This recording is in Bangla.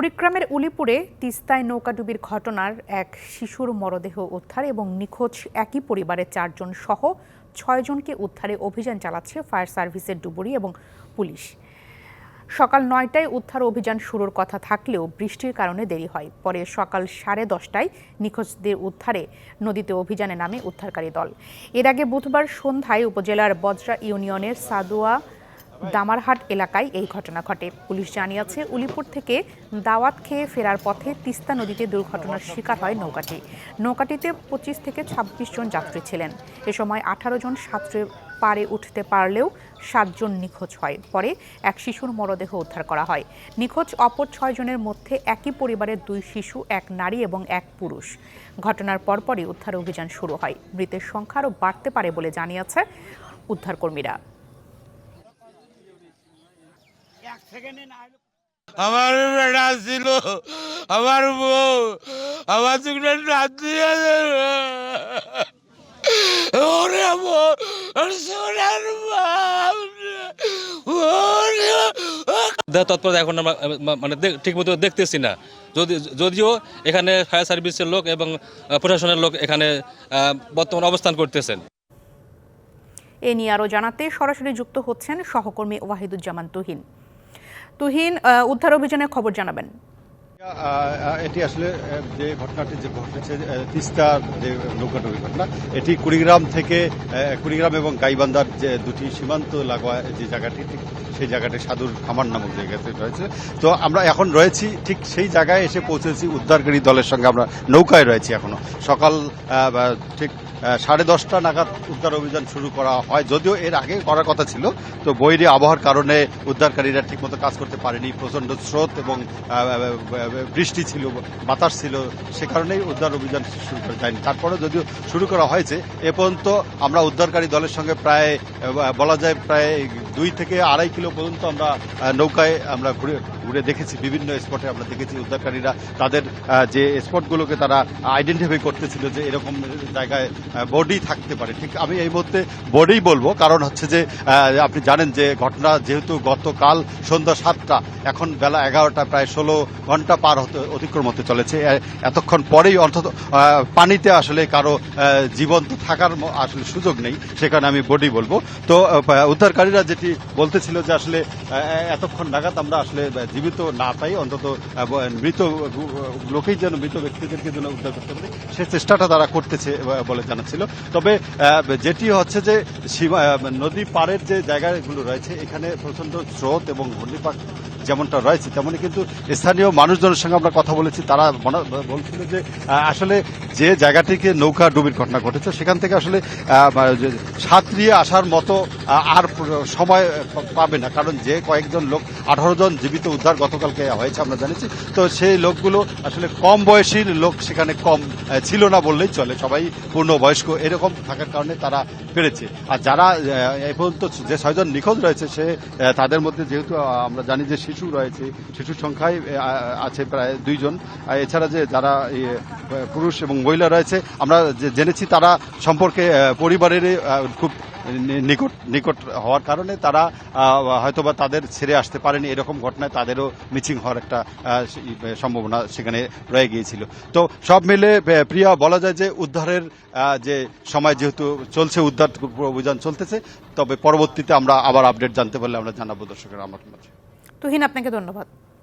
কুড়িগ্রামের উলিপুরে তিস্তায় নৌকাডুবির ঘটনার এক শিশুর মরদেহ উদ্ধার এবং নিখোঁজ একই পরিবারের চারজন সহ ছয়জনকে উদ্ধারে অভিযান চালাচ্ছে ফায়ার সার্ভিসের ডুবুরি এবং পুলিশ। সকাল নয়টায় উদ্ধার অভিযান শুরুর কথা থাকলেও বৃষ্টির কারণে দেরি হয়। পরে সকাল সাড়ে দশটায় নিখোঁজদের উদ্ধারে নদীতে অভিযানে নামে উদ্ধারকারী দল। এর আগে বুধবার সন্ধ্যায় উপজেলার বজরা ইউনিয়নের সাদুয়া দামারহাট এলাকায় এই ঘটনা ঘটে। পুলিশ জানিয়েছে, উলিপুর থেকে দাওয়াত খেয়ে ফেরার পথে তিস্তা নদীতে দুর্ঘটনার শিকার হয় নৌকাটি। নৌকাটিতে পঁচিশ থেকে ছাব্বিশ জন যাত্রী ছিলেন। এ সময় আঠারো জন সাঁতরে পারে উঠতে পারলেও সাতজন নিখোঁজ হয়। পরে এক শিশুর মরদেহ উদ্ধার করা হয়। নিখোঁজ অপর ছয়জনের মধ্যে একই পরিবারের দুই শিশু, এক নারী এবং এক পুরুষ। ঘটনার পরপরই উদ্ধার অভিযান শুরু হয়। মৃতের সংখ্যা আরও বাড়তে পারে বলে জানিয়েছে উদ্ধারকর্মীরা। আমার বেটা ছিল আমার বউ আমার নাতি আছে। ওরে সোনার তৎপরতা এখন আমরা মানে ঠিক মতো দেখতেছি না। যদি যদিও এখানে ফায়ার সার্ভিসের লোক এবং প্রশাসনের লোক এখানে আহ, বর্তমান অবস্থান করতেছেন। এ নিয়ে আরও জানাতে সরাসরি যুক্ত হচ্ছেন সহকর্মী ওয়াহিদুজ্জামান তুহিন। তুহিন উদ্ধার অভিযানের খবর জানাবেন। এটি আসলে যে ঘটনাটি যে ঘটেছে আহ, তিস্তার যে নৌকাডুবি ঘটনা এটি কুড়িগ্রাম থেকে কুড়িগ্রাম এবং গাইবান্ধার যে দুটি সীমান্ত লাগোয়া যে জায়গাটি ঠিক সেই জায়গাটি সাধুর খামার নামক জায়গাতে রয়েছে। তো আমরা এখন রয়েছি ঠিক সেই জায়গায় এসে পৌঁছেছি উদ্ধারকারী দলের সঙ্গে আমরা নৌকায় রয়েছি এখনও। সকাল ঠিক সাড়ে দশটা নাগাদ উদ্ধার অভিযান শুরু করা হয় যদিও এর আগে করার কথা ছিল তো বৈরী আবহাওয়ার কারণে উদ্ধারকারীরা ঠিকমতো কাজ করতে পারেনি। প্রচণ্ড স্রোত এবং বৃষ্টি ছিল, বাতাস ছিল, সে কারণেই উদ্ধার অভিযান শুরু করা, যায়নি। তারপরে যদিও শুরু করা হয়েছে, এ পর্যন্ত আমরা উদ্ধারকারী দলের সঙ্গে প্রায় বলা যায় প্রায় দুই থেকে আড়াই কিলো পর্যন্ত আমরা নৌকায় আমরা ঘুরে ঘুরে দেখেছি, বিভিন্ন স্পটে আমরা দেখেছি উদ্ধারকারীরা তাদের যে স্পটগুলোকে তারা আইডেন্টিফাই করতেছিল যে এরকম জায়গায় বডি থাকতে পারে। ঠিক আমি এই মুহূর্তে বডি বলব, কারণ হচ্ছে যে আপনি জানেন যে ঘটনা যেহেতু গতকাল সন্ধ্যা সাতটা, এখন বেলা এগারোটা, প্রায় ষোলো ঘণ্টা পার হতে, অতিক্রম হতে চলেছে। এতক্ষণ পরেই অর্থাৎ পানিতে আসলে কারও জীবন্ত থাকার আসলে সুযোগ নেই, সেখানে আমি বডি বলব। তো উদ্ধারকারীরা উদ্ধারকারীরা যেটি বলতেছিল যে আসলে এতক্ষণ নাগাদ আমরা আসলে জীবিত না পাই, অন্তত মৃত লোকেই যেন মৃত ব্যক্তিদেরকে যেন উদ্ধার করতে পারি। সে চেষ্টাটা তারা করতেছে বলে জানাচ্ছিল। তবে যেটি হচ্ছে যে নদী পাড়ের যে জায়গাগুলো রয়েছে, এখানে প্রচণ্ড স্রোত এবং ঘূর্ণিপাক যেমনটা রয়েছে, তেমনি কিন্তু স্থানীয় মানুষজনের সঙ্গে আমরা কথা বলেছি। তারা বলছিল যে আসলে যে জায়গাটিকে নৌকা ডুবির ঘটনা ঘটেছে, সেখান থেকে আসলে সাঁতরিয়ে আসার মতো আর সময় পাবে না। কারণ যে কয়েকজন লোক, আঠারো জন জীবিত উদ্ধার গতকালকে হয়েছে, আমরা জানিছি তো সেই লোকগুলো আসলে কম বয়সী লোক সেখানে কম ছিল না বললেই চলে। সবাই পূর্ণ বয়স্ক এরকম থাকার কারণে তারা পেরেছে। আর যারা এই পর্যন্ত যে ছয়জন নিখোঁজ রয়েছে, সে তাদের মধ্যে যেহেতু আমরা জানি যে শিশু রয়েছে, শিশুর সংখ্যায় আছে প্রায় দুইজন। এছাড়া যে যারা পুরুষ এবং মহিলা রয়েছে, আমরা জেনেছি তারা সম্পর্কে পরিবারের খুব নিকট নিকট হওয়ার কারণে তারা হয়তোবা তাদের ছেড়ে আসতে পারেনি। এরকম ঘটনায় তাদেরও মিচিং হওয়ার একটা সম্ভাবনা সেখানে রয়ে গিয়েছিল। তো সব মিলে প্রিয়া, বলা যায় যে উদ্ধারের যে সময় যেহেতু চলছে, উদ্ধার অভিযান চলতেছে, তবে পরবর্তীতে আমরা আবার আপডেট জানতে পারলে আমরা জানাব দর্শকের আমার মাঝে তুহিন আপনাকে ধন্যবাদ।